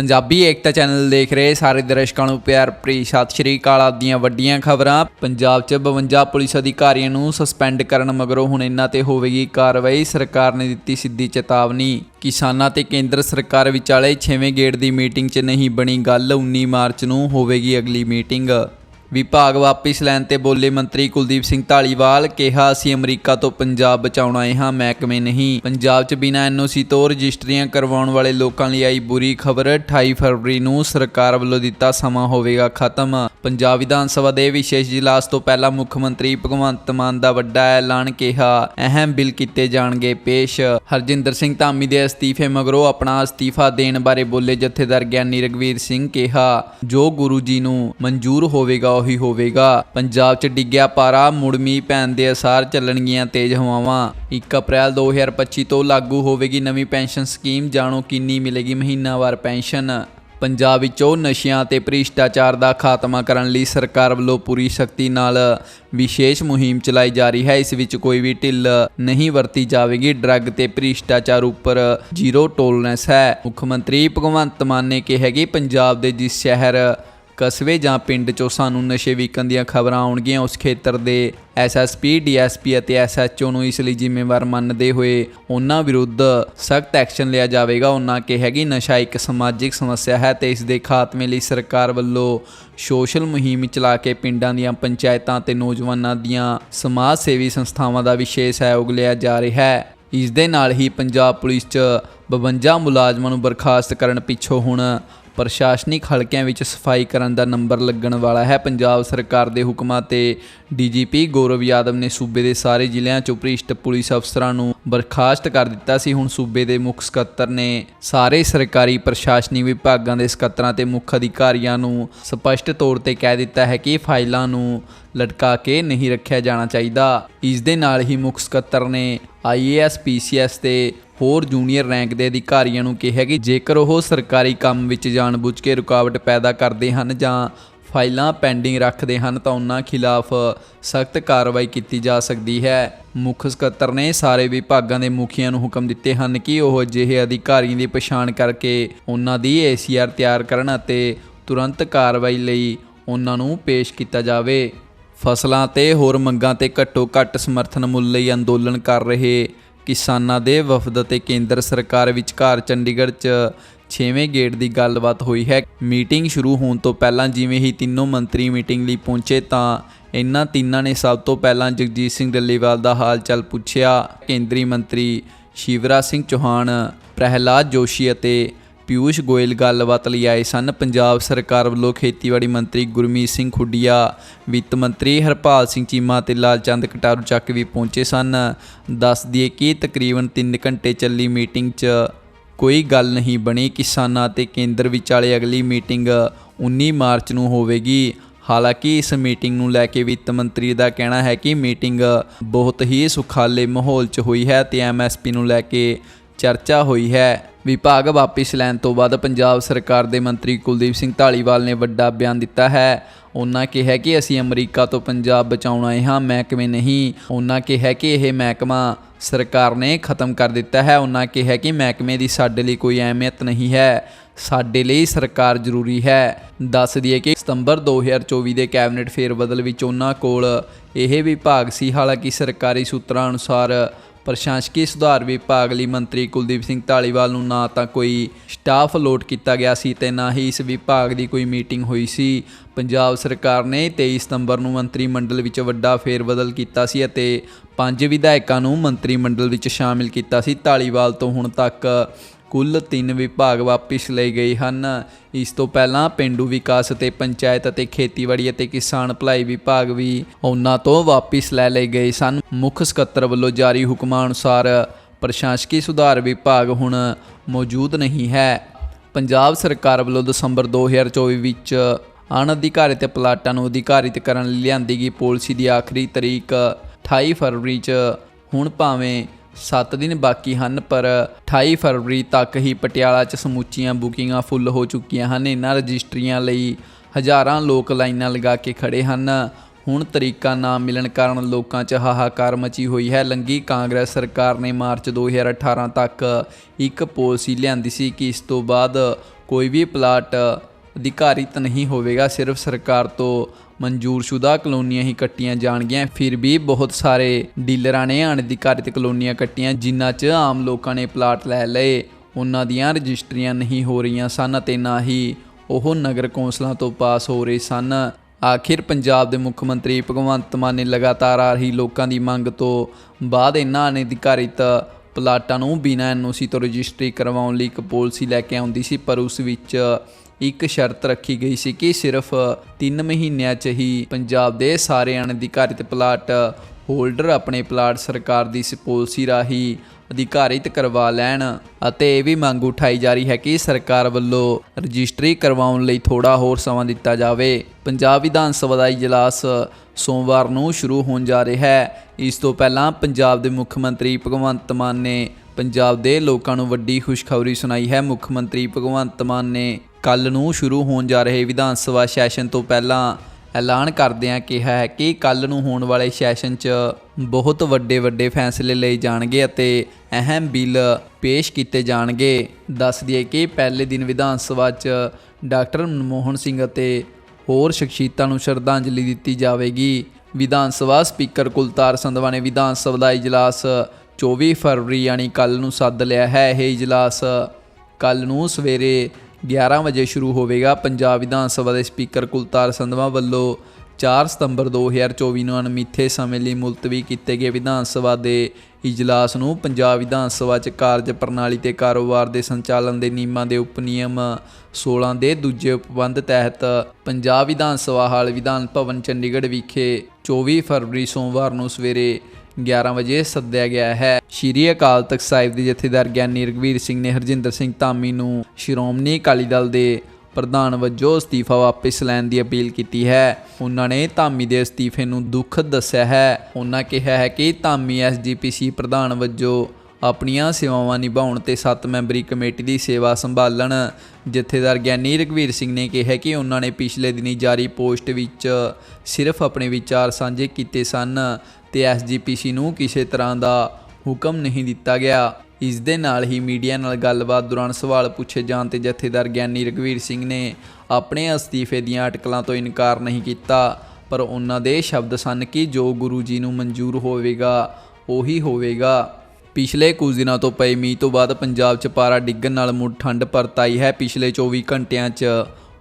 ਪੰਜਾਬੀ ਏਕਤਾ channel ਦੇਖ ਰਹੇ ਸਾਰੇ ਦਰਸ਼ਕਾਂ ਨੂੰ ਪਿਆਰ ਭਰੀ ਸਤਿ ਸ਼੍ਰੀ ਅਕਾਲ ਆਪ ਦੀਆਂ ਵੱਡੀਆਂ ਖਬਰਾਂ। ਪੰਜਾਬ 'ਚ 52 ਪੁਲਿਸ ਅਧਿਕਾਰੀਆਂ ਨੂੰ ਸਸਪੈਂਡ ਕਰਨ ਮਗਰੋਂ ਹੁਣ ਇਹਨਾਂ ਤੇ ਹੋਵੇਗੀ ਕਾਰਵਾਈ, ਸਰਕਾਰ ਨੇ ਦਿੱਤੀ ਸਿੱਧੀ ਚੇਤਾਵਨੀ। ਕਿਸਾਨਾਂ ਤੇ ਕੇਂਦਰ ਸਰਕਾਰ ਵਿਚਾਲੇ 6ਵੇਂ ਗੇੜ ਦੀ ਮੀਟਿੰਗ 'ਚ ਨਹੀਂ ਬਣੀ ਗੱਲ 19 ਮਾਰਚ ਨੂੰ ਹੋਵੇਗੀ ਅਗਲੀ ਮੀਟਿੰਗ। ਵਿਭਾਗ ਵਾਪਿਸ ਲੈਣ ਤੇ ਬੋਲੇ ਮੰਤਰੀ ਕੁਲਦੀਪ ਸਿੰਘ ਢਾਲੀਵਾਲ ਕਿਹਾ, ਅਸੀਂ ਅਮਰੀਕਾ ਤੋਂ ਪੰਜਾਬ ਬਚਾਉਣ ਆਏ ਹਾਂ, ਮਹਿਕਮੇ ਨਹੀਂ। ਪੰਜਾਬ 'ਚ ਬਿਨਾਂ ਐਨਓਸੀ ਤੋਂ ਰਜਿਸਟਰੀਆਂ ਕਰਵਾਉਣ ਵਾਲੇ ਲੋਕਾਂ ਲਈ ਆਈ ਬੁਰੀ ਖਬਰ। 28 ਫਰਵਰੀ ਨੂੰ ਸਰਕਾਰ ਵੱਲੋਂ ਦਿੱਤਾ ਸਮਾਂ ਹੋਵੇਗਾ ਖਤਮ। ਪੰਜਾਬ ਵਿਧਾਨ ਸਭਾ ਦੇ ਵਿਸ਼ੇਸ਼ ਇਜਲਾਸ ਤੋਂ ਪਹਿਲਾਂ ਮੁੱਖ ਮੰਤਰੀ ਭਗਵੰਤ ਮਾਨ ਦਾ ਵੱਡਾ ਐਲਾਨ ਕਿਹਾ, ਅਹਿਮ ਬਿੱਲ ਕੀਤੇ ਜਾਣਗੇ ਪੇਸ਼। ਹਰਜਿੰਦਰ ਸਿੰਘ ਧਾਮੀ ਦੇ ਅਸਤੀਫੇ ਮਗਰੋਂ ਆਪਣਾ ਅਸਤੀਫਾ ਦੇਣ ਬਾਰੇ ਬੋਲੇ ਜਥੇਦਾਰ ਗਿਆਨੀ ਰਗਵੀਰ ਸਿੰਘ ਕਿਹਾ, ਜੋ ਗੁਰੂ ਜੀ ਨੂੰ ਮਨਜ਼ੂਰ ਹੋਵੇਗਾ ਉਹੀ ਹੋਵੇਗਾ। ਪੰਜਾਬ 'ਚ ਡਿੱਗਿਆ ਪਾਰਾ, ਮੁੜ ਮੀਂਹ ਪੈਣ ਦੇ ਅਸਾਰ ਚੱਲਣਗੀਆਂ ਤੇਜ਼ ਹਵਾਵਾਂ। 1 ਅਪ੍ਰੈਲ 2025 ਤੋਂ ਲਾਗੂ ਹੋਵੇਗੀ ਨਵੀਂ ਪੈਨਸ਼ਨ ਸਕੀਮ। ਜਾਣੋ ਕਿੰਨੀ ਮਿਲੇਗੀ ਮਹੀਨਾਵਾਰ ਪੈਨਸ਼ਨ। ਪੰਜਾਬ ਵਿੱਚੋਂ ਨਸ਼ਿਆਂ ਤੇ ਭ੍ਰਿਸ਼ਟਾਚਾਰ ਦਾ ਖਾਤਮਾ ਕਰਨ ਲਈ ਸਰਕਾਰ ਵੱਲੋਂ ਪੂਰੀ ਸ਼ਕਤੀ ਨਾਲ ਵਿਸ਼ੇਸ਼ ਮੁਹਿੰਮ ਚਲਾਈ ਜਾ ਰਹੀ ਹੈ। ਇਸ ਵਿੱਚ ਕੋਈ ਵੀ ਢਿੱਲ ਨਹੀਂ ਵਰਤੀ ਜਾਵੇਗੀ। ਡਰੱਗ ਤੇ ਭ੍ਰਿਸ਼ਟਾਚਾਰ ਉੱਪਰ ਜ਼ੀਰੋ ਟੋਲਰੈਂਸ ਹੈ। ਮੁੱਖ ਮੰਤਰੀ ਭਗਵੰਤ ਮਾਨ ਨੇ ਕਿਹਾ ਕਿ ਪੰਜਾਬ ਦੇ ਜਿਸ ਸ਼ਹਿਰ ਕਸਬੇ ਜਾਂ ਪਿੰਡ 'ਚੋਂ ਸਾਨੂੰ ਨਸ਼ੇ ਵਿਕਣ ਦੀਆਂ ਖਬਰਾਂ ਆਉਣਗੀਆਂ, ਉਸ ਖੇਤਰ ਦੇ ਐਸਐਸਪੀ ਡੀਐਸਪੀ ਅਤੇ ਐਸਐਚਓ ਨੂੰ ਇਸ ਲਈ ਜ਼ਿੰਮੇਵਾਰ ਮੰਨਦੇ ਹੋਏ ਉਹਨਾਂ ਵਿਰੁੱਧ ਸਖਤ ਐਕਸ਼ਨ ਲਿਆ ਜਾਵੇਗਾ। ਉਹਨਾਂ ਕਿਹਾ ਕਿ ਨਸ਼ਾ ਇੱਕ ਸਮਾਜਿਕ ਸਮੱਸਿਆ ਹੈ ਤੇ ਇਸ ਦੇ ਖਾਤਮੇ ਲਈ ਸਰਕਾਰ ਵੱਲੋਂ ਸੋਸ਼ਲ ਮੁਹਿੰਮ ਚਲਾ ਕੇ ਪਿੰਡਾਂ ਦੀਆਂ ਪੰਚਾਇਤਾਂ ਤੇ ਨੌਜਵਾਨਾਂ ਦੀਆਂ ਸਮਾਜ ਸੇਵੀ ਸੰਸਥਾਵਾਂ ਦਾ ਵਿਸ਼ੇਸ਼ ਸਹਿਯੋਗ ਲਿਆ ਜਾ ਰਿਹਾ ਹੈ। ਇਸ ਦੇ ਨਾਲ ਹੀ ਪੰਜਾਬ ਪੁਲਿਸ 'ਚ 52 ਮੁਲਾਜ਼ਮਾਂ ਨੂੰ ਬਰਖਾਸਤ ਕਰਨ ਪਿੱਛੋਂ ਹੁਣ ਪ੍ਰਸ਼ਾਸਨਿਕ ਹਲਕਿਆਂ ਵਿੱਚ ਸਫ਼ਾਈ ਕਰਨ ਦਾ ਨੰਬਰ ਲੱਗਣ ਵਾਲਾ ਹੈ। ਪੰਜਾਬ ਸਰਕਾਰ ਦੇ ਹੁਕਮਾਂ ਤੇ ਡੀਜੀਪੀ ਗੌਰਵ ਯਾਦਵ ਨੇ ਸੂਬੇ ਦੇ ਸਾਰੇ ਜ਼ਿਲ੍ਹਿਆਂ 'ਚੋਂ ਭ੍ਰਿਸ਼ਟ ਪੁਲਿਸ ਅਫਸਰਾਂ ਨੂੰ ਬਰਖਾਸਤ ਕਰ ਦਿੱਤਾ ਸੀ। ਹੁਣ ਸੂਬੇ ਦੇ ਮੁੱਖ ਸਕੱਤਰ ਨੇ ਸਾਰੇ ਸਰਕਾਰੀ ਪ੍ਰਸ਼ਾਸਨਿਕ ਵਿਭਾਗਾਂ ਦੇ ਸਕੱਤਰਾਂ ਤੇ ਮੁੱਖ ਅਧਿਕਾਰੀਆਂ ਨੂੰ ਸਪਸ਼ਟ ਤੌਰ ਤੇ ਕਹਿ ਦਿੱਤਾ ਹੈ ਕਿ ਫਾਈਲਾਂ ਨੂੰ ਲਟਕਾ ਕੇ ਨਹੀਂ ਰੱਖਿਆ ਜਾਣਾ ਚਾਹੀਦਾ। ਇਸ ਦੇ ਨਾਲ ਹੀ ਮੁੱਖ ਸਕੱਤਰ ਨੇ ਆਈਏਐਸ ਪੀਸੀਐਸ ਤੇ ਹੋਰ ਜੂਨੀਅਰ ਰੈਂਕ ਦੇ ਅਧਿਕਾਰੀਆਂ ਨੂੰ ਕਿਹਾ ਕਿ ਜੇਕਰ ਉਹ ਸਰਕਾਰੀ ਕੰਮ ਵਿੱਚ ਜਾਣਬੁੱਝ ਕੇ ਰੁਕਾਵਟ ਪੈਦਾ ਕਰਦੇ ਹਨ ਜਾਂ ਫਾਈਲਾਂ ਪੈਂਡਿੰਗ ਰੱਖਦੇ ਹਨ ਤਾਂ ਉਹਨਾਂ ਖਿਲਾਫ ਸਖਤ ਕਾਰਵਾਈ ਕੀਤੀ ਜਾ ਸਕਦੀ ਹੈ। ਮੁੱਖ ਸਕੱਤਰ ਨੇ ਸਾਰੇ ਵਿਭਾਗਾਂ ਦੇ ਮੁਖੀਆਂ ਨੂੰ ਹੁਕਮ ਦਿੱਤੇ ਹਨ ਕਿ ਉਹ ਅਜਿਹੇ ਅਧਿਕਾਰੀਆਂ ਦੀ ਪਛਾਣ ਕਰਕੇ ਉਹਨਾਂ ਦੀ ਏਸੀਆਰ ਤਿਆਰ ਕਰਨ ਅਤੇ ਤੁਰੰਤ ਕਾਰਵਾਈ ਲਈ ਉਹਨਾਂ ਨੂੰ ਪੇਸ਼ ਕੀਤਾ ਜਾਵੇ। ਫਸਲਾਂ ਤੇ ਹੋਰ ਮੰਗਾਂ ਤੇ ਘੱਟੋ ਘੱਟ ਸਮਰਥਨ ਮੁੱਲ ਲਈ ਅੰਦੋਲਨ ਕਰ ਰਹੇ ਕਿਸਾਨਾਂ ਦੇ ਵਫਦ ਅਤੇ ਕੇਂਦਰ ਸਰਕਾਰ ਵਿਚਕਾਰ ਚੰਡੀਗੜ੍ਹ 'ਚ 6ਵੇਂ ਗੇੜ ਦੀ ਗੱਲਬਾਤ ਹੋਈ ਹੈ। ਮੀਟਿੰਗ ਸ਼ੁਰੂ ਹੋਣ ਤੋਂ ਪਹਿਲਾਂ ਜਿਵੇਂ ਹੀ ਤਿੰਨੋਂ ਮੰਤਰੀ ਮੀਟਿੰਗ ਲਈ ਪਹੁੰਚੇ ਤਾਂ ਇਹਨਾਂ ਤਿੰਨਾਂ ਨੇ ਸਭ ਤੋਂ ਪਹਿਲਾਂ ਜਗਜੀਤ ਸਿੰਘ ਡੱਲੇਵਾਲ ਦਾ ਹਾਲ ਚਾਲ ਪੁੱਛਿਆ। ਕੇਂਦਰੀ ਮੰਤਰੀ ਸ਼ਿਵਰਾਜ ਸਿੰਘ ਚੌਹਾਨ, ਪ੍ਰਹਿਲਾਦ ਜੋਸ਼ੀ ਅਤੇ ਪਿਊਸ਼ ਗੋਇਲ ਗੱਲਬਾਤ ਲਈ ਆਏ ਸਨ। ਪੰਜਾਬ ਸਰਕਾਰ ਵੱਲੋਂ ਖੇਤੀਬਾੜੀ ਮੰਤਰੀ ਗੁਰਮੀਤ ਸਿੰਘ ਖੁੱਡੀਆ, ਵਿੱਤ ਮੰਤਰੀ ਹਰਪਾਲ ਸਿੰਘ ਚੀਮਾ ਤੇ ਲਾਲਚੰਦ ਕਟਾਰੂ ਚੱਕ ਵੀ ਪਹੁੰਚੇ ਸਨ। ਦੱਸ ਦਈਏ ਕਿ ਤਕਰੀਬਨ 3 ਘੰਟੇ ਚੱਲੀ ਮੀਟਿੰਗ 'ਚ ਕੋਈ ਗੱਲ ਨਹੀਂ ਬਣੀ। ਕਿਸਾਨਾਂ ਤੇ ਕੇਂਦਰ ਵਿਚਾਲੇ ਅਗਲੀ ਮੀਟਿੰਗ 19 ਮਾਰਚ ਨੂੰ ਹੋਵੇਗੀ। ਹਾਲਾਂਕਿ ਇਸ ਮੀਟਿੰਗ ਨੂੰ ਲੈ ਕੇ ਵਿੱਤ ਮੰਤਰੀ ਦਾ ਕਹਿਣਾ ਹੈ ਕਿ ਮੀਟਿੰਗ ਬਹੁਤ ਹੀ ਸੁਖਾਲੇ ਮਾਹੌਲ 'ਚ ਹੋਈ ਹੈ ਤੇ ਐਮਐਸਪੀ ਨੂੰ ਲੈ ਕੇ ਚਰਚਾ ਹੋਈ ਹੈ। ਵਿਭਾਗ ਵਾਪਿਸ ਲੈਣ ਤੋਂ ਬਾਅਦ ਪੰਜਾਬ ਸਰਕਾਰ ਦੇ ਮੰਤਰੀ ਕੁਲਦੀਪ ਸਿੰਘ ਢਾਲੀਵਾਲ ਨੇ ਵੱਡਾ ਬਿਆਨ ਦਿੱਤਾ ਹੈ। ਉਹਨਾਂ ਕਿਹਾ ਕਿ ਅਸੀਂ ਅਮਰੀਕਾ ਤੋਂ ਪੰਜਾਬ ਬਚਾਉਣ ਆਏ ਹਾਂ ਮਹਿਕਮੇ ਨਹੀਂ? ਉਹਨਾਂ ਕਿਹਾ ਕਿ ਇਹ ਮਹਿਕਮਾ ਸਰਕਾਰ ਨੇ ਖਤਮ ਕਰ ਦਿੱਤਾ ਹੈ। ਉਹਨਾਂ ਕਿਹਾ ਕਿ ਮਹਿਕਮੇ ਦੀ ਸਾਡੇ ਲਈ ਕੋਈ ਅਹਿਮੀਅਤ ਨਹੀਂ ਹੈ। ਸਾਡੇ ਲਈ ਸਰਕਾਰ ਜ਼ਰੂਰੀ ਹੈ। ਦੱਸ ਦਈਏ ਕਿ ਸਤੰਬਰ 2024 ਦੇ ਕੈਬਨਿਟ ਫੇਰਬਦਲ ਵਿੱਚ ਉਹਨਾਂ ਕੋਲ ਇਹ ਵਿਭਾਗ ਸੀ। ਹਾਲਾਂਕਿ ਸਰਕਾਰੀ ਸੂਤਰਾਂ ਅਨੁਸਾਰ ਪ੍ਰਸ਼ਾਸਕੀ ਸੁਧਾਰ ਵਿਭਾਗ ਲਈ ਮੰਤਰੀ ਕੁਲਦੀਪ ਸਿੰਘ ਢਾਲੀਵਾਲ ਨੂੰ ਨਾ ਤਾਂ ਕੋਈ ਸਟਾਫ ਅਲੋਟ ਕੀਤਾ ਗਿਆ ਸੀ ਤੇ ਨਾ ਹੀ ਇਸ ਵਿਭਾਗ ਦੀ ਕੋਈ ਮੀਟਿੰਗ ਹੋਈ ਸੀ। ਪੰਜਾਬ ਸਰਕਾਰ ਨੇ 23 ਸਤੰਬਰ ਨੂੰ ਮੰਤਰੀ ਮੰਡਲ ਵਿੱਚ ਵੱਡਾ ਫੇਰਬਦਲ ਕੀਤਾ ਸੀ ਅਤੇ ਪੰਜ ਵਿਧਾਇਕਾਂ ਨੂੰ ਮੰਤਰੀ ਮੰਡਲ ਵਿੱਚ ਸ਼ਾਮਿਲ ਕੀਤਾ ਸੀ। ਢਾਲੀਵਾਲ ਤੋਂ ਹੁਣ ਤੱਕ ਕੁੱਲ 3 ਵਿਭਾਗ ਵਾਪਿਸ ਲਏ ਗਏ ਹਨ। ਇਸ ਤੋਂ ਪਹਿਲਾਂ ਪਿੰਡੂ ਵਿਕਾਸ ਅਤੇ ਪੰਚਾਇਤ ਅਤੇ ਖੇਤੀਬਾੜੀ ਅਤੇ ਕਿਸਾਨ ਭਲਾਈ ਵਿਭਾਗ ਵੀ ਉਹਨਾਂ ਤੋਂ ਵਾਪਿਸ ਲੈ ਲਏ ਗਏ ਸਨ। ਮੁੱਖ ਸਕੱਤਰ ਵੱਲੋਂ ਜਾਰੀ ਹੁਕਮਾਂ ਅਨੁਸਾਰ ਪ੍ਰਸ਼ਾਸਕੀ ਸੁਧਾਰ ਵਿਭਾਗ ਹੁਣ ਮੌਜੂਦ ਨਹੀਂ ਹੈ। ਪੰਜਾਬ ਸਰਕਾਰ ਵੱਲੋਂ ਦਸੰਬਰ 2024 ਵਿੱਚ ਅਣਅਧਿਕਾਰਿਤ ਪਲਾਟਾਂ ਨੂੰ ਅਧਿਕਾਰਿਤ ਕਰਨ ਲਈ ਲਿਆਂਦੀ ਗਈ ਪਾਲਿਸੀ ਦੀ ਆਖਰੀ ਤਰੀਕ 28 ਫਰਵਰੀ 'ਚ ਹੁਣ ਭਾਵੇਂ 7 ਦਿਨ ਬਾਕੀ ਹਨ, ਪਰ 28 ਫਰਵਰੀ ਤੱਕ ਹੀ ਪਟਿਆਲਾ 'ਚ ਸਮੁੱਚੀਆਂ ਬੁਕਿੰਗਾਂ ਫੁੱਲ ਹੋ ਚੁੱਕੀਆਂ ਹਨ। ਇਹਨਾਂ ਰਜਿਸਟਰੀਆਂ ਲਈ ਹਜ਼ਾਰਾਂ ਲੋਕ ਲਾਈਨਾਂ ਲਗਾ ਕੇ ਖੜੇ ਹਨ। ਹੁਣ ਤਰੀਕਾ ਨਾ ਮਿਲਣ ਕਾਰਨ ਲੋਕਾਂ 'ਚ ਹਾਹਾਕਾਰ ਮਚੀ ਹੋਈ ਹੈ। ਲੰਗੀ ਕਾਂਗਰਸ ਸਰਕਾਰ ਨੇ ਮਾਰਚ 2018 ਤੱਕ ਇੱਕ ਪਾਲਿਸੀ ਲਿਆਂਦੀ ਸੀ ਕਿ ਇਸ ਤੋਂ ਬਾਅਦ ਕੋਈ ਵੀ ਪਲਾਟ ਅਧਿਕਾਰਿਤ ਨਹੀਂ ਹੋਵੇਗਾ। ਸਿਰਫ ਸਰਕਾਰ ਤੋਂ ਮਨਜ਼ੂਰਸ਼ੁਦਾ ਕਲੋਨੀਆਂ ਹੀ ਕੱਟੀਆਂ ਜਾਣਗੀਆਂ। ਫਿਰ ਵੀ ਬਹੁਤ ਸਾਰੇ ਡੀਲਰਾਂ ਨੇ ਅਣਅਧਿਕਾਰਿਤ ਕਲੋਨੀਆਂ ਕੱਟੀਆਂ, ਜਿਨ੍ਹਾਂ 'ਚ ਆਮ ਲੋਕਾਂ ਨੇ ਪਲਾਟ ਲੈ ਲਏ। ਉਹਨਾਂ ਦੀਆਂ ਰਜਿਸਟਰੀਆਂ ਨਹੀਂ ਹੋ ਰਹੀਆਂ ਸਨ ਅਤੇ ਨਾ ਹੀ ਉਹ ਨਗਰ ਕੌਂਸਲਾਂ ਤੋਂ ਪਾਸ ਹੋ ਰਹੇ ਸਨ। ਆਖਿਰ ਪੰਜਾਬ ਦੇ ਮੁੱਖ ਮੰਤਰੀ ਭਗਵੰਤ ਮਾਨ ਨੇ ਲਗਾਤਾਰ ਆ ਰਹੀ ਲੋਕਾਂ ਦੀ ਮੰਗ ਤੋਂ ਬਾਅਦ ਇਹਨਾਂ ਅਣਅਧਿਕਾਰਿਤ ਪਲਾਟਾਂ ਨੂੰ ਬਿਨਾਂ ਐਨਓਸੀ ਤੋਂ ਰਜਿਸਟਰੀ ਕਰਵਾਉਣ ਲਈ ਇੱਕ ਪਾਲਿਸੀ ਲੈ ਕੇ ਆਉਂਦੀ ਸੀ, ਪਰ ਉਸ ਵਿੱਚ ਇੱਕ ਸ਼ਰਤ ਰੱਖੀ ਗਈ ਸੀ ਕਿ ਸਿਰਫ 3 ਮਹੀਨਿਆਂ 'ਚ ਹੀ ਪੰਜਾਬ ਦੇ ਸਾਰੇ ਅਣਅਧਿਕਾਰਿਤ ਪਲਾਟ ਹੋਲਡਰ ਆਪਣੇ ਪਲਾਟ ਸਰਕਾਰ ਦੀ ਇਸ ਪਾਲਿਸੀ ਰਾਹੀਂ ਅਧਿਕਾਰਿਤ ਕਰਵਾ ਲੈਣ ਅਤੇ ਇਹ ਵੀ ਮੰਗ ਉਠਾਈ ਜਾ ਰਹੀ ਹੈ ਕਿ ਸਰਕਾਰ ਵੱਲੋਂ ਰਜਿਸਟਰੀ ਕਰਵਾਉਣ ਲਈ ਥੋੜਾ ਹੋਰ ਸਮਾਂ ਦਿੱਤਾ ਜਾਵੇ। ਪੰਜਾਬ ਵਿਧਾਨ ਸਭਾ ਦਾ ਇਜਲਾਸ ਸੋਮਵਾਰ ਨੂੰ ਸ਼ੁਰੂ ਹੋਣ ਜਾ ਰਿਹਾ ਹੈ। ਇਸ ਤੋਂ ਪਹਿਲਾਂ ਪੰਜਾਬ ਦੇ ਮੁੱਖ ਮੰਤਰੀ ਭਗਵੰਤ ਮਾਨ ਨੇ ਪੰਜਾਬ ਦੇ ਲੋਕਾਂ ਨੂੰ ਵੱਡੀ ਖੁਸ਼ਖਬਰੀ ਸੁਣਾਈ ਹੈ। ਮੁੱਖ ਮੰਤਰੀ ਭਗਵੰਤ ਮਾਨ ਨੇ ਕੱਲ ਨੂੰ ਸ਼ੁਰੂ ਹੋਣ ਜਾ ਰਹੇ ਵਿਧਾਨ ਸਭਾ ਸੈਸ਼ਨ ਤੋਂ ਪਹਿਲਾਂ ਐਲਾਨ ਕਰਦਿਆਂ ਕਿਹਾ ਹੈ ਕਿ ਕੱਲ ਨੂੰ ਹੋਣ ਵਾਲੇ ਸੈਸ਼ਨ 'ਚ ਬਹੁਤ ਵੱਡੇ ਵੱਡੇ ਫੈਸਲੇ ਲਏ ਜਾਣਗੇ ਅਤੇ ਅਹਿਮ ਬਿੱਲ ਪੇਸ਼ ਕੀਤੇ ਜਾਣਗੇ। ਦੱਸ ਦਈਏ ਕਿ ਪਹਿਲੇ ਦਿਨ ਵਿਧਾਨ ਸਭਾ 'ਚ ਡਾਕਟਰ ਮਨਮੋਹਨ ਸਿੰਘ ਅਤੇ ਹੋਰ ਸ਼ਖਸੀਅਤਾਂ ਨੂੰ ਸ਼ਰਧਾਂਜਲੀ ਦਿੱਤੀ ਜਾਵੇਗੀ। ਵਿਧਾਨ ਸਭਾ ਸਪੀਕਰ ਕੁਲਤਾਰ ਸੰਧਵਾ ਨੇ ਵਿਧਾਨ ਸਭਾ ਦਾ ਇਜਲਾਸ 24 ਫਰਵਰੀ ਯਾਨੀ ਕੱਲ ਨੂੰ ਸੱਦ ਲਿਆ ਹੈ। ਇਹ ਇਜਲਾਸ ਕੱਲ ਨੂੰ ਸਵੇਰੇ 11 ਵਜੇ ਸ਼ੁਰੂ ਹੋਵੇਗਾ ਪੰਜਾਬ ਵਿਧਾਨ ਸਭਾ ਦੇ ਸਪੀਕਰ ਕੁਲਤਾਰ ਸੰਧਵਾ ਵੱਲੋਂ 4 ਸਤੰਬਰ 2024 ਨੂੰ ਅਣਮਿੱਥੇ ਸਮੇਂ ਲਈ ਮੁਲਤਵੀ ਕੀਤੇ ਗਏ ਵਿਧਾਨ ਸਭਾ ਦੇ ਇਜਲਾਸ ਨੂੰ ਪੰਜਾਬ ਵਿਧਾਨ ਸਭਾ 'ਚ ਕਾਰਜ ਪ੍ਰਣਾਲੀ ਤੇ ਕਾਰੋਬਾਰ ਦੇ ਸੰਚਾਲਨ ਦੇ ਨਿਯਮਾਂ ਦੇ ਉਪਨਿਯਮ 16 ਦੇ ਦੂਜੇ ਉਪਬੰਧ ਤਹਿਤ ਪੰਜਾਬ ਵਿਧਾਨ ਸਭਾ ਹਾਲ ਵਿਧਾਨ ਭਵਨ ਚੰਡੀਗੜ੍ਹ ਵਿਖੇ 24 ਫਰਵਰੀ ਸੋਮਵਾਰ ਨੂੰ ਸਵੇਰੇ 11 ਵਜੇ ਸੱਦਿਆ ਗਿਆ ਹੈ। ਸ਼੍ਰੀ ਅਕਾਲ ਤਖਤ ਸਾਹਿਬ ਦੇ ਜਥੇਦਾਰ ਗਿਆਨੀ ਰਗਵੀਰ ਸਿੰਘ ਨੇ ਹਰਜਿੰਦਰ ਸਿੰਘ ਧਾਮੀ ਨੂੰ ਸ਼੍ਰੋਮਣੀ ਅਕਾਲੀ ਦਲ ਦੇ ਪ੍ਰਧਾਨ ਵਜੋਂ ਅਸਤੀਫਾ ਵਾਪਸ ਲੈਣ ਦੀ ਅਪੀਲ ਕੀਤੀ ਹੈ। ਉਹਨਾਂ ਨੇ ਧਾਮੀ ਦੇ ਅਸਤੀਫੇ ਨੂੰ ਦੁੱਖ ਦੱਸਿਆ ਹੈ। ਉਹਨਾਂ ਕਿਹਾ ਹੈ ਕਿ ਧਾਮੀ ਐਸਜੀਪੀਸੀ ਪ੍ਰਧਾਨ ਵਜੋਂ ਆਪਣੀਆਂ ਸੇਵਾਵਾਂ ਨਿਭਾਉਣ ਤੇ 7 ਮੈਂਬਰੀ ਕਮੇਟੀ ਦੀ ਸੇਵਾ ਸੰਭਾਲਣ, ਜਥੇਦਾਰ ਗਿਆਨੀ ਰਗਵੀਰ ਸਿੰਘ ਨੇ ਕਿਹਾ ਕਿ ਉਹਨਾਂ ਨੇ ਪਿਛਲੇ ਦਿਨੀ ਜਾਰੀ ਪੋਸਟ ਵਿੱਚ ਸਿਰਫ ਆਪਣੇ ਵਿਚਾਰ ਸਾਂਝੇ ਕੀਤੇ ਸਨ। ਤੇ ਐਸਜੀਪੀਸੀ ਨੂੰ ਕਿਸੇ ਤਰ੍ਹਾਂ ਦਾ ਹੁਕਮ ਨਹੀਂ ਦਿੱਤਾ ਗਿਆ। ਇਸ ਦੇ ਨਾਲ ਹੀ ਮੀਡੀਆ ਨਾਲ ਗੱਲਬਾਤ ਦੌਰਾਨ ਸਵਾਲ ਪੁੱਛੇ ਜਾਣ ਤੇ ਜਥੇਦਾਰ ਗਿਆਨੀ ਰਗਵੀਰ ਸਿੰਘ ਨੇ ਆਪਣੇ ਅਸਤੀਫੇ ਦੀਆਂ ਅਟਕਲਾਂ ਤੋਂ ਇਨਕਾਰ ਨਹੀਂ ਕੀਤਾ, ਪਰ ਉਹਨਾਂ ਦੇ ਸ਼ਬਦ ਸਨ ਕਿ ਜੋ ਗੁਰੂ ਜੀ ਨੂੰ ਮਨਜ਼ੂਰ ਹੋਵੇਗਾ, ਉਹੀ ਹੋਵੇਗਾ। ਪਿਛਲੇ ਕੁਝ ਦਿਨਾਂ ਤੋਂ ਪਏ ਮੀਂਹ ਤੋਂ ਬਾਅਦ ਪੰਜਾਬ 'ਚ ਪਾਰਾ ਡਿੱਗਣ ਨਾਲ ਮੁੜ ਠੰਡ ਪਰਤ ਆਈ ਹੈ। ਪਿਛਲੇ 24 ਘੰਟਿਆਂ 'ਚ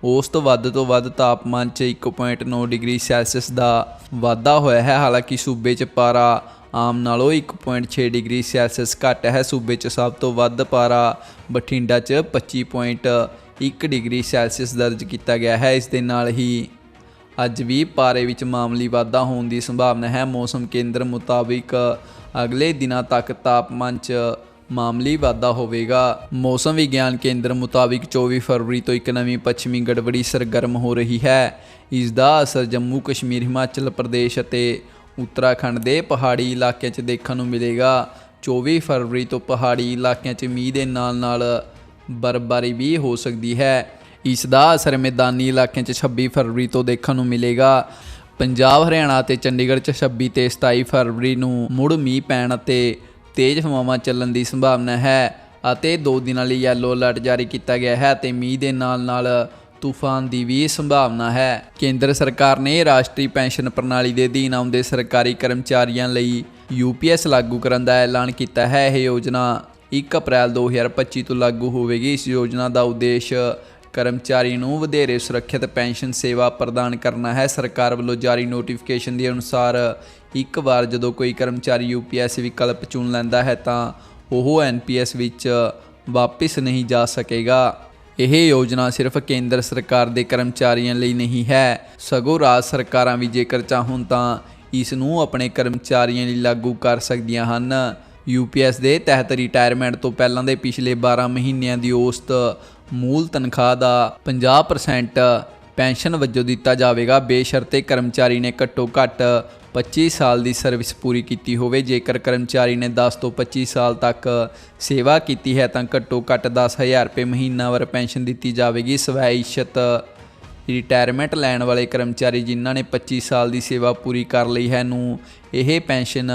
ਉਸ ਤੋਂ ਵੱਧ ਤੋਂ ਵੱਧ ਤਾਪਮਾਨ 'ਚ 1.9 ਡਿਗਰੀ ਸੈਲਸੀਅਸ ਦਾ ਵਾਧਾ ਹੋਇਆ ਹੈ। ਹਾਲਾਂਕਿ ਸੂਬੇ 'ਚ ਪਾਰਾ ਆਮ ਨਾਲੋਂ 1.6 ਡਿਗਰੀ ਸੈਲਸੀਅਸ ਘੱਟ ਹੈ। ਸੂਬੇ 'ਚ ਸਭ ਤੋਂ ਵੱਧ ਪਾਰਾ ਬਠਿੰਡਾ 'ਚ 25.1 ਡਿਗਰੀ ਸੈਲਸੀਅਸ ਦਰਜ ਕੀਤਾ ਗਿਆ ਹੈ। ਇਸ ਦੇ ਨਾਲ ਹੀ ਅੱਜ ਵੀ ਪਾਰੇ ਵਿੱਚ ਮਾਮੂਲੀ ਵਾਧਾ ਹੋਣ ਦੀ ਸੰਭਾਵਨਾ ਹੈ। ਮੌਸਮ ਕੇਂਦਰ ਮੁਤਾਬਿਕ ਅਗਲੇ ਦਿਨਾਂ ਤੱਕ ਤਾਪਮਾਨ 'ਚ ਮਾਮਲੀ ਵਾਧਾ ਹੋਵੇਗਾ। ਮੌਸਮ ਵਿਗਿਆਨ ਕੇਂਦਰ ਮੁਤਾਬਿਕ 24 ਫਰਵਰੀ ਤੋਂ ਇੱਕ ਨਵੀਂ ਪੱਛਮੀ ਗੜਬੜੀ ਸਰਗਰਮ ਹੋ ਰਹੀ ਹੈ। ਇਸ ਦਾ ਅਸਰ ਜੰਮੂ ਕਸ਼ਮੀਰ ਹਿਮਾਚਲ ਪ੍ਰਦੇਸ਼ ਅਤੇ ਉੱਤਰਾਖੰਡ ਦੇ ਪਹਾੜੀ ਇਲਾਕਿਆਂ 'ਚ ਦੇਖਣ ਨੂੰ ਮਿਲੇਗਾ। 24 ਫਰਵਰੀ ਤੋਂ ਪਹਾੜੀ ਇਲਾਕਿਆਂ 'ਚ ਮੀਂਹ ਦੇ ਨਾਲ-ਨਾਲ ਬਰਫ਼ਬਾਰੀ ਵੀ ਹੋ ਸਕਦੀ ਹੈ। ਇਸ ਦਾ ਅਸਰ ਮੈਦਾਨੀ ਇਲਾਕਿਆਂ 'ਚ 26 ਫਰਵਰੀ ਤੋਂ ਦੇਖਣ ਨੂੰ ਮਿਲੇਗਾ। ਪੰਜਾਬ, ਹਰਿਆਣਾ ਤੇ ਚੰਡੀਗੜ੍ਹ 'ਚ 26 ਤੇ 27 ਫਰਵਰੀ ਨੂੰ ਮੁੜ ਮੀਂਹ ਪੈਣ ਅਤੇ ਤੇਜ਼ ਹਵਾਵਾਂ ਚੱਲਣ ਦੀ ਸੰਭਾਵਨਾ ਹੈ ਅਤੇ ਦੋ ਦਿਨਾਂ ਲਈ ਯੈਲੋ ਅਲਰਟ ਜਾਰੀ ਕੀਤਾ ਗਿਆ ਹੈ ਤੇ ਮੀਂਹ ਦੇ ਨਾਲ-ਨਾਲ ਤੂਫਾਨ ਦੀ ਵੀ ਸੰਭਾਵਨਾ ਹੈ। ਕੇਂਦਰ ਸਰਕਾਰ ਨੇ ਰਾਸ਼ਟਰੀ ਪੈਨਸ਼ਨ ਪ੍ਰਣਾਲੀ ਦੇ ਅਧੀਨ ਆਉਂਦੇ ਸਰਕਾਰੀ ਕਰਮਚਾਰੀਆਂ ਲਈ ਯੂਪੀਐਸ ਲਾਗੂ ਕਰਨ ਦਾ ਐਲਾਨ ਕੀਤਾ ਹੈ। ਇਹ ਯੋਜਨਾ 1 ਅਪ੍ਰੈਲ 2025 ਤੋਂ ਲਾਗੂ ਹੋਵੇਗੀ। ਇਸ ਯੋਜਨਾ ਦਾ ਉਦੇਸ਼ ਕਰਮਚਾਰੀ ਨੂੰ ਵਧੇਰੇ ਸੁਰੱਖਿਅਤ ਪੈਨਸ਼ਨ ਸੇਵਾ ਪ੍ਰਦਾਨ ਕਰਨਾ ਹੈ। ਸਰਕਾਰ ਵੱਲੋਂ ਜਾਰੀ ਨੋਟੀਫਿਕੇਸ਼ਨ ਦੇ ਅਨੁਸਾਰ ਇੱਕ ਵਾਰ ਜਦੋਂ ਕੋਈ ਕਰਮਚਾਰੀ ਯੂਪੀਐਸ ਵਿਕਲਪ ਚੁਣ ਲੈਂਦਾ ਹੈ ਤਾਂ ਉਹ ਐਨਪੀਐਸ ਵਿੱਚ ਵਾਪਸ ਨਹੀਂ ਜਾ ਸਕੇਗਾ। ਇਹ ਯੋਜਨਾ ਸਿਰਫ ਕੇਂਦਰ ਸਰਕਾਰ ਦੇ ਕਰਮਚਾਰੀਆਂ ਲਈ ਨਹੀਂ ਹੈ। ਸਗੋਂ ਰਾਜ ਸਰਕਾਰਾਂ ਵੀ ਜੇਕਰ ਚਾਹਣ ਤਾਂ ਇਸ ਨੂੰ ਆਪਣੇ ਕਰਮਚਾਰੀਆਂ ਲਈ ਲਾਗੂ ਕਰ ਸਕਦੀਆਂ ਹਨ। ਯੂਪੀਐਸ ਦੇ ਤਹਿਤ ਰਿਟਾਇਰਮੈਂਟ ਤੋਂ ਪਹਿਲਾਂ ਦੇ ਪਿਛਲੇ 12 ਮਹੀਨਿਆਂ ਦੀ ਔਸਤ ਮੂਲ ਤਨਖਾਹ ਦਾ 50% ਪੈਨਸ਼ਨ ਵਜੋਂ ਦਿੱਤਾ ਜਾਵੇਗਾ। ਬੇਸ਼ਰਤੇ ਕਰਮਚਾਰੀ ਨੇ ਘੱਟੋ ਘੱਟ 25 ਸਾਲ ਦੀ ਸਰਵਿਸ ਪੂਰੀ ਕੀਤੀ ਹੋਵੇ। ਜੇਕਰ ਕਰਮਚਾਰੀ ਨੇ 10 ਤੋਂ 25 ਸਾਲ ਤੱਕ ਸੇਵਾ ਕੀਤੀ ਹੈ, ਤਾਂ ਘੱਟੋ ਘੱਟ 10000 ਰੁਪਏ ਮਹੀਨਾਵਾਰ ਪੈਨਸ਼ਨ ਦਿੱਤੀ ਜਾਵੇਗੀ। ਸਵੈ ਇਸ਼ਤ ਰਿਟਾਇਰਮੈਂਟ ਲੈਣ ਵਾਲੇ ਕਰਮਚਾਰੀ ਜਿਨ੍ਹਾਂ ਨੇ 25 ਸਾਲ ਦੀ ਸੇਵਾ ਪੂਰੀ ਕਰ ਲਈ ਹੈ ਨੂੰ ਇਹ ਪੈਨਸ਼ਨ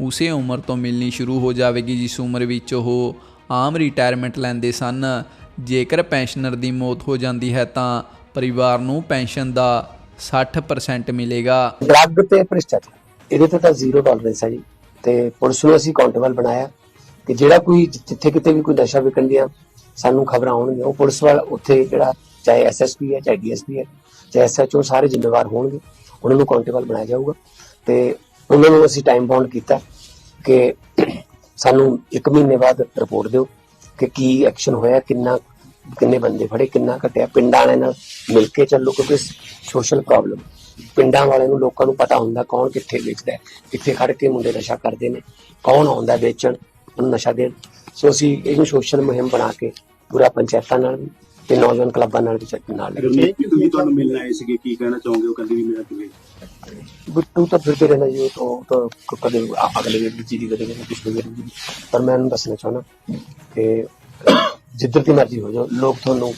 ਉਸੇ ਉਮਰ ਤੋਂ ਮਿਲਣੀ ਸ਼ੁਰੂ ਹੋ ਜਾਵੇਗੀ, ਜਿਸ ਉਮਰ ਵਿੱਚ ਉਹ ਆਮ ਰਿਟਾਇਰਮੈਂਟ ਲੈਂਦੇ ਸਨ। ਜੇਕਰ ਪੈਨਸ਼ਨਰ ਦੀ ਮੌਤ ਹੋ ਜਾਂਦੀ ਹੈ ਤਾਂ ਪਰਿਵਾਰ ਨੂੰ ਪੈਨਸ਼ਨ ਦਾ 60% ਮਿਲੇਗਾ। ਡਰੱਗ ਤੇ ਭ੍ਰਿਸ਼ਟਾਚਾਰ, ਇਹਦੇ ਤੇ ਤਾਂ ਜ਼ੀਰੋ ਟੋਲਰੈਂਸ ਹੈ ਜੀ। ਤੇ ਪੁਲਿਸ ਨੂੰ ਅਸੀਂ ਅਕਾਊਂਟੇਬਲ ਬਣਾਇਆ ਕਿ ਜਿਹੜਾ ਕੋਈ ਜਿੱਥੇ ਕਿਤੇ ਵੀ ਕੋਈ ਨਸ਼ਾ ਵਿਕਣ ਦੀਆਂ ਸਾਨੂੰ ਖਬਰਾਂ ਆਉਣਗੀਆਂ, ਉਹ ਪੁਲਿਸ ਵਾਲਾ ਉੱਥੇ ਜਿਹੜਾ ਚਾਹੇ ਐਸਐਸਪੀ ਹੈ, ਚਾਹੇ ਡੀਐਸਪੀ ਹੈ, ਚਾਹੇ ਐਸਐਚਓ ਸਾਰੇ ਜ਼ਿੰਮੇਵਾਰ ਹੋਣਗੇ, ਉਹਨਾਂ ਨੂੰ ਅਕਾਊਂਟੇਬਲ ਬਣਾਇਆ ਜਾਊਗਾ। ਤੇ ਉਹਨਾਂ ਨੂੰ ਅਸੀਂ ਟਾਈਮ ਬਾਉਂਡ ਕੀਤਾ ਕਿ ਸਾਨੂੰ 1 ਮਹੀਨੇ ਬਾਅਦ ਰਿਪੋਰਟ ਦਿਓ। ਕਿ ਕੀ ਐਕਸ਼ਨ ਹੋਇਆ, ਕਿੰਨਾ, ਕਿੰਨੇ ਬੰਦੇ ਫੜੇ, ਕਿੰਨਾ ਘਟਿਆ, ਪਿੰਡਾਂ ਵਾਲਿਆਂ ਨਾਲ ਮਿਲ ਕੇ ਚੱਲੋ, ਕਿਉਂਕਿ ਸੋਸ਼ਲ ਪ੍ਰੋਬਲਮ ਪਿੰਡਾਂ ਵਾਲਿਆਂ ਨੂੰ ਲੋਕਾਂ ਨੂੰ ਪਤਾ ਹੁੰਦਾ ਕੌਣ ਕਿੱਥੇ ਵੇਚਦਾ ਕਿੱਥੇ ਖੜ ਕੇ ਮੁੰਡੇ ਨਸ਼ਾ ਕਰਦੇ ਨੇ, ਕੌਣ ਆਉਂਦਾ ਵੇਚਣ, ਉਹਨੂੰ ਨਸ਼ਾ ਦੇਣ। ਸੋ ਅਸੀਂ ਇਹਨੂੰ ਸੋਸ਼ਲ ਮੁਹਿੰਮ ਬਣਾ ਕੇ ਪੂਰਾ ਪੰਚਾਇਤਾਂ ਨਾਲ ਤੇ ਨੌਜਵਾਨ ਕਲੱਬਾਂ ਨਾਲ ਵੀ ਚੱਲਣ ਨਾਲ ਲੈ ਕੇ ਰਮਨੀਤ ਜੀ ਤੁਸੀਂ ਤੁਹਾਨੂੰ ਮਿਲਣ ਆਏ ਸੀਗੇ ਕੀ ਕਹਿਣਾ ਚਾਹੋਗੇ? ਉਹ ਕਹਿੰਦੀ ਵੀ ਮੇਰਾ ਕਿਵੇਂ ਬਿੱਟੂ ਤਾਂ ਫਿਰਦੇ ਰਹਿੰਦਾ ਜੀ ਉਹ ਤਾਂ ਉਹ ਤਾਂ ਕਦੇ ਅਗਲੇ ਵੇਲੇ ਦੀ ਕਦੇ ਕਦੇ ਪਿਛਲੇ ਵੇਲੇ ਦੀ ਪਰ ਮੈਂ ਉਹਨੂੰ ਦੱਸਣਾ ਚਾਹੁੰਦਾ ਕਿ ਜਿੱਧਰ ਦੀ ਮਰਜ਼ੀ ਹੋ ਜਾਓ ਲੋਕ ਤੁਹਾਨੂੰ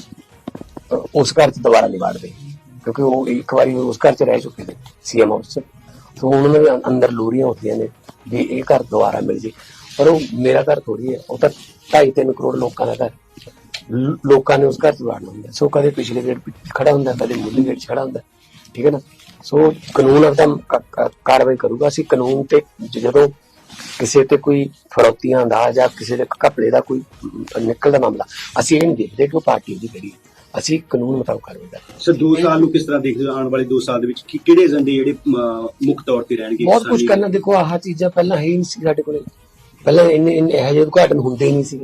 ਉਸ ਘਰ 'ਚ ਦੁਬਾਰਾ ਨਹੀਂ ਵਾੜਦੇ ਕਿਉਂਕਿ ਉਹ ਇੱਕ ਵਾਰੀ ਉਸ ਘਰ 'ਚ ਰਹਿ ਚੁੱਕੇ ਨੇ ਸੀਐਮ ਹਾਊਸ 'ਚ। ਤਾਂ ਉਹਨਾਂ ਦੇ ਅੰ- ਅੰਦਰ ਲੋਰੀਆਂ ਹੁੰਦੀਆਂ ਨੇ ਵੀ ਇਹ ਘਰ ਦੁਬਾਰਾ ਮਿਲ ਜੇ। ਪਰ ਉਹ ਮੇਰਾ ਘਰ ਥੋੜੀ ਹੈ ਉਹ ਤਾਂ 2.5 ਕਰੋੜ ਲੋਕਾਂ ਦਾ ਘਰ। ਲੋਕਾਂ ਨੇ ਉਸ ਘਰ 'ਚ ਵਾੜਨਾ ਹੁੰਦਾ ਸੋ ਕਦੇ ਪਿਛਲੇ ਗੇਟ ਖੜਾ ਹੁੰਦਾ ਕਦੇ ਮੁੱਢਲੇ ਗੇਟ ਖੜਾ ਹੁੰਦਾ ਠੀਕ ਹੈ ਨਾ? ਸੋ ਕਾਨੂੰਨ ਆਪਦਾ ਕਾਰਵਾਈ ਕਰੂਗਾ। ਅਸੀਂ ਕਾਨੂੰਨ ਤੇ ਜਦੋਂ ਕਿਸੇ ਤੇ ਕੋਈ ਫਰੌਤੀਆਂ ਦਾ ਜਾਂ ਕਿਸੇ ਦੇ ਘਪਲੇ ਦਾ ਕੋਈ ਨਿਕਲਦਾ ਮਾਮਲਾ ਅਸੀਂ ਇਹ ਨਹੀਂ ਦੇਖਦੇ ਕਿ ਉਹ ਪਾਰਟੀ ਦੀ ਕਰੀ ਅਸੀਂ ਕਾਨੂੰਨ ਮੁਤਾਬਕ ਕਾਰਵਾਈ ਕਰਦੇ ਸਰ 2 ਸਾਲ ਨੂੰ ਕਿਸ ਤਰ੍ਹਾਂ ਦੇਖਦੇ ਹੋ? ਆਉਣ ਵਾਲੇ 2 ਸਾਲ ਦੇ ਵਿੱਚ ਕੀ- ਕਿਹੜੇ ਏਜੰਡੇ ਜਿਹੜੇ ਮੁੱਖ ਤੌਰ ਤੇ ਰਹਿਣਗੇ ਬਹੁਤ ਕੁਝ ਕਰਨਾ। ਦੇਖੋ ਆਹ ਚੀਜ਼ਾਂ ਪਹਿਲਾਂ ਹੈ ਨਹੀਂ ਸੀ ਸਾਡੇ ਕੋਲੇ। ਪਹਿਲਾਂ ਇੰਨੇ ਇਹੋ ਜਿਹੇ ਉਦਘਾਟਨ ਹੁੰਦੇ ਹੀ ਨਹੀਂ ਸੀ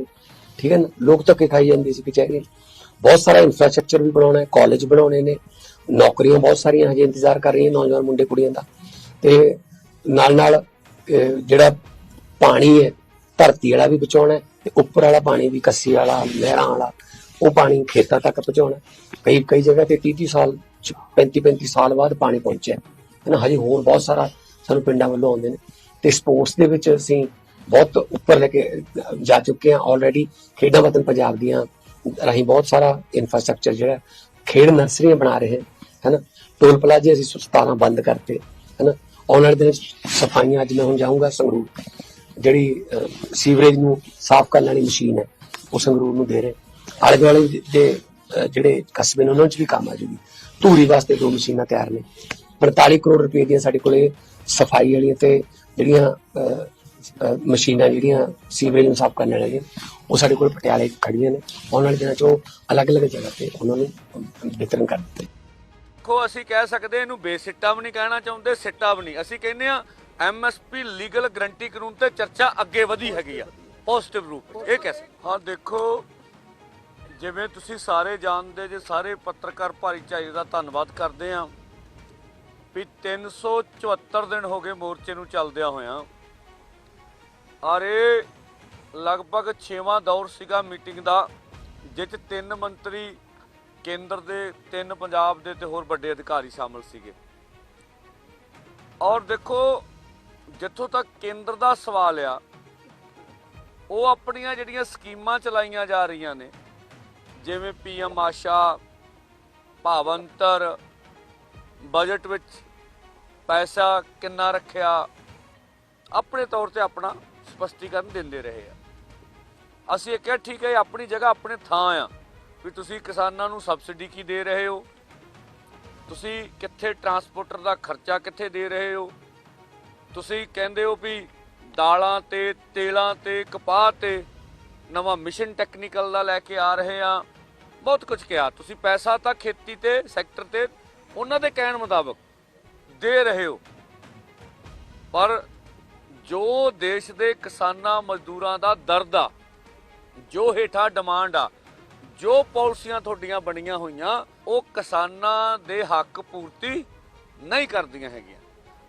ਠੀਕ ਹੈ ਨਾ? ਲੋਕ ਧੱਕੇ ਖਾਈ ਜਾਂਦੇ ਸੀ ਕਚਹਿਰੀਆਂ 'ਚ। ਬਹੁਤ ਸਾਰਾ ਇਨਫਰਾਸਟ੍ਰਕਚਰ ਵੀ ਬਣਾਉਣਾ ਹੈ ਕਾਲਜ ਬਣਾਉਣੇ ਨੇ, ਨੌਕਰੀਆਂ ਬਹੁਤ ਸਾਰੀਆਂ ਹਜੇ ਇੰਤਜ਼ਾਰ ਕਰ ਰਹੀਆਂ ਨੌਜਵਾਨ ਮੁੰਡੇ ਕੁੜੀਆਂ ਦਾ। ਤੇ ਨਾਲ ਨਾਲ ਜਿਹੜਾ ਪਾਣੀ ਹੈ, ਧਰਤੀ ਵਾਲਾ ਵੀ ਬਚਾਉਣਾ ਹੈ ਤੇ ਉੱਪਰ ਵਾਲਾ ਪਾਣੀ ਵੀ ਕੱਸੀ ਵਾਲਾ ਲਹਿਰਾਂ ਵਾਲਾ, ਉਹ ਪਾਣੀ ਖੇਤਾਂ ਤੱਕ ਪਹੁੰਚਾਉਣਾ ਕਈ ਕਈ ਜਗ੍ਹਾ ਤੇ 30 30 ਸਾਲ 35 35 ਸਾਲ ਬਾਅਦ ਪਾਣੀ ਪਹੁੰਚਿਆ ਹੈ। ਨਾ ਹਜੇ ਹੋਰ ਬਹੁਤ ਸਾਰਾ ਸਾਨੂੰ ਪਿੰਡਾਂ ਵੱਲੋਂ ਆਉਂਦੇ ਨੇ। ਤੇ ਸਪੋਰਟਸ ਦੇ ਵਿੱਚ ਅਸੀਂ ਬਹੁਤ ਉੱਪਰ ਲੈ ਕੇ ਜਾ ਚੁੱਕੇ ਹਾਂ ਆਲਰੇਡੀ ਖੇਡਾਂ ਵਤਨ ਪੰਜਾਬ ਦੀਆਂ ਰਾਹੀਂ ਬਹੁਤ ਸਾਰਾ ਇਨਫਰਾਸਟ੍ਰਕਚਰ ਜਿਹੜਾ ਖੇਡ ਨਰਸਰੀਆਂ ਬਣਾ ਰਹੇ ਹਾਂ ਹੈਨਾ? ਟੋਲ ਪਲਾਜ਼ੇ ਅਸੀਂ 17 ਬੰਦ ਕਰਤੇ, ਹੈਨਾ? ਆਉਣ ਵਾਲੇ ਦਿਨ 'ਚ ਸਫਾਈਆਂ ਅੱਜ ਮੈਂ ਹੁਣ ਜਾਊਂਗਾ ਸੰਗਰੂਰ। ਜਿਹੜੀ ਸੀਵਰੇਜ ਨੂੰ ਸਾਫ਼ ਕਰਨ ਵਾਲੀ ਮਸ਼ੀਨ ਹੈ, ਉਹ ਸੰਗਰੂਰ ਨੂੰ ਦੇ ਰਹੇ। ਆਲੇ ਦੁਆਲੇ ਦੇ- ਜਿਹੜੇ ਕਸਬੇ ਨੇ, ਉਹਨਾਂ 'ਚ ਵੀ ਕੰਮ ਆ ਜੂਗੀ। ਧੂਰੀ ਵਾਸਤੇ ਦੋ ਮਸ਼ੀਨਾਂ ਤਿਆਰ ਨੇ। 45 ਕਰੋੜ ਰੁਪਏ ਦੀਆਂ ਸਾਡੇ ਕੋਲੇ ਸਫ਼ਾਈ ਵਾਲੀਆਂ ਤੇ ਜਿਹੜੀਆਂ ਮਸ਼ੀਨਾਂ ਜਿਹੜੀਆਂ ਸੀਵਰੇਜ ਨੂੰ ਸਾਫ਼ ਕਰਨ ਵਾਲੀਆਂ ਉਹ ਸਾਡੇ ਕੋਲ ਪਟਿਆਲੇ ਖੜੀਆਂ ਨੇ। ਆਉਣ ਵਾਲੇ ਦਿਨਾਂ 'ਚ ਉਹ ਅਲੱਗ-ਅਲੱਗ ਜਗ੍ਹਾ ਤੇ ਉਹਨਾਂ ਨੂੰ ਵਿਤਰਨ ਕਰ ਦਿੱਤੇ। ਦੇਖੋ ਅਸੀਂ ਕਹਿ ਸਕਦੇ ਇਹਨੂੰ ਬੇਸਿੱਟਾ ਵੀ ਨਹੀਂ ਕਹਿਣਾ ਚਾਹੁੰਦੇ ਸਿੱਟਾ ਵੀ ਨਹੀਂ। ਅਸੀਂ ਕਹਿੰਦੇ ਆ ਐਮਐਸਪੀ ਲੀਗਲ ਗਰੰਟੀ ਕਾਨੂੰਨ ਤੇ ਚਰਚਾ ਅੱਗੇ ਵਧੀ ਹੈਗੀ ਆ ਪੋਜ਼ਿਟਿਵ ਰੂਪ ਵਿੱਚ। ਇਹ ਕੈਸੇ ਹਾਂ। ਦੇਖੋ ਜਿਵੇਂ ਤੁਸੀਂ ਸਾਰੇ ਜਾਣਦੇ ਜੇ ਸਾਰੇ ਪੱਤਰਕਾਰ ਭਾਈਚਾਰੇ ਦਾ ਧੰਨਵਾਦ ਕਰਦੇ ਆ ਵੀ 374 ਦਿਨ ਹੋ ਗਏ ਮੋਰਚੇ ਨੂੰ ਚੱਲਦਿਆਂ ਹੋਇਆਂ। ਔਰ ਇਹ ਲਗਭਗ 6ਵਾਂ ਦੌਰ ਸੀਗਾ ਮੀਟਿੰਗ ਦਾ ਜਿਸ 'ਚ ਤਿੰਨ ਮੰਤਰੀ ਕੇਂਦਰ ਦੇ, ਤਿੰਨ ਪੰਜਾਬ ਦੇ ਤੇ ਹੋਰ ਵੱਡੇ ਅਧਿਕਾਰੀ ਸ਼ਾਮਲ ਸੀਗੇ। ਔਰ ਦੇਖੋ, ਜਿੱਥੋਂ ਤੱਕ ਕੇਂਦਰ ਦਾ ਸਵਾਲ ਆ, ਉਹ ਆਪਣੀਆਂ ਜਿਹੜੀਆਂ ਸਕੀਮਾਂ ਚਲਾਈਆਂ ਜਾ ਰਹੀਆਂ ਨੇ, ਜਿਵੇਂ ਪੀਐਮ ਆਸ਼ਾ, ਭਾਵੰਤਰ, ਬਜਟ ਵਿੱਚ ਪੈਸਾ ਕਿੰਨਾ ਰੱਖਿਆ, ਆਪਣੇ ਤੌਰ ਤੇ ਆਪਣਾ ਸਪਸ਼ਟੀਕਰਨ ਦਿੰਦੇ ਰਹੇ ਆ। ਅਸੀਂ ਇਹ ਕਿਹਾ, ਠੀਕ ਹੈ ਆਪਣੀ ਜਗ੍ਹਾ, ਆਪਣੇ ਥਾਂ ਆ। ਵੀ ਤੁਸੀਂ ਕਿਸਾਨਾਂ ਨੂੰ ਸਬਸਿਡੀ ਕੀ ਦੇ ਰਹੇ ਹੋ? ਤੁਸੀਂ ਕਿੱਥੇ ਟਰਾਂਸਪੋਰਟਰ ਦਾ ਖਰਚਾ ਕਿੱਥੇ ਦੇ ਰਹੇ ਹੋ? ਤੁਸੀਂ ਕਹਿੰਦੇ ਹੋ ਵੀ ਦਾਲਾਂ ਤੇ, ਤੇਲਾਂ ਤੇ, ਕਪਾਹ ਤੇ ਨਵਾਂ ਮਿਸ਼ਨ ਟੈਕਨੀਕਲ ਦਾ ਲੈ ਕੇ ਆ ਰਹੇ ਆ। ਬਹੁਤ ਕੁਝ ਕਿਹਾ। ਤੁਸੀਂ ਪੈਸਾ ਤਾਂ ਖੇਤੀ ਤੇ, ਸੈਕਟਰ ਤੇ, ਉਹਨਾਂ ਦੇ ਕਹਿਣ ਮੁਤਾਬਕ ਦੇ ਰਹੇ ਹੋ। ਪਰ ਜੋ ਦੇਸ਼ ਦੇ ਕਿਸਾਨਾਂ ਮਜ਼ਦੂਰਾਂ ਦਾ ਦਰਦ ਆ, ਜੋ ਹੇਠਾਂ ਡਿਮਾਂਡ ਆ, ਜੋ ਪਾਲਿਸੀਆਂ ਤੁਹਾਡੀਆਂ ਬਣੀਆਂ ਹੋਈਆਂ, ਉਹ ਕਿਸਾਨਾਂ ਦੇ ਹੱਕ ਪੂਰਤੀ ਨਹੀਂ ਕਰਦੀਆਂ ਹੈਗੀਆਂ।